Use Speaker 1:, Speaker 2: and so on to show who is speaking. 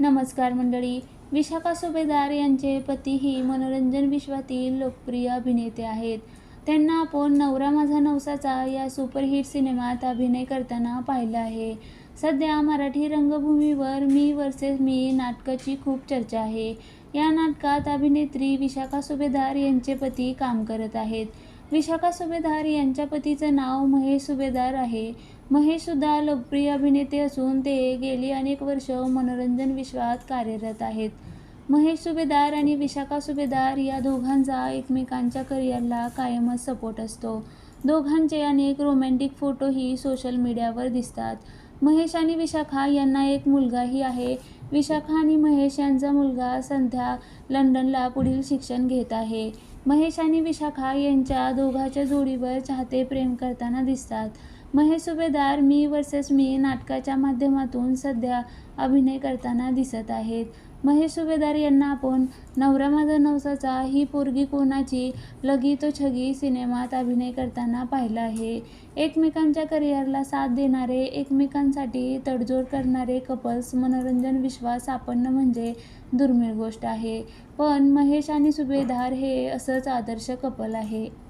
Speaker 1: नमस्कार मंडळी विशाखा सुभेदार यांचे पती ही मनोरंजन विश्वातील लोकप्रिय अभिनेते आहेत. त्यांना आपण नवरा माझा नवसाचा या सुपरहिट सिनेमात अभिनय करताना पाहिलं आहे. सध्या मराठी रंगभूमीवर मी वर्सेस मी नाटकाची खूप चर्चा आहे. या नाटकात अभिनेत्री विशाखा सुभेदार यांचे पती काम करत आहेत. विशाखा सुभेदार यांच्या पतीचं नाव महेश सुभेदार आहे. महेशसुद्धा लोकप्रिय अभिनेते असून ते गेली अनेक वर्ष मनोरंजन विश्वात कार्यरत आहेत. महेश सुभेदार आणि विशाखा सुभेदार या दोघांचा एकमेकांच्या करिअरला कायमच सपोर्ट असतो. दोघांचे अनेक रोमॅन्टिक फोटोही सोशल मीडियावर दिसतात. महेश आणि विशाखा यांना एक मुलगाही आहे. विशाखा आणि महेश यांचा मुलगा सध्या लंडनला पुढील शिक्षण घेत आहे. महेश आणि विशाखा यांच्या दोघांच्या जोडीवर चाहते प्रेम करताना दिसतात. महेश सुभेदार मी वर्सेस मी नाटकाच्या माध्यमातून सध्या अभिनय करताना दिसत आहेत. महेश सुभेदार यांना आपण नवरा माझा नवसाचा ही पोरगी कोणाची? लगी तो छगी सिनेमात अभिनय करताना पाहिलं आहे. एकमेकांच्या करिअरला साथ देणारे एकमेकांसाठी तडजोड करणारे कपल्स मनोरंजन विश्वास सापडणं म्हणजे दुर्मिळ गोष्ट आहे. पण महेश आणि सुभेदार हे असंच आदर्श कपल आहे.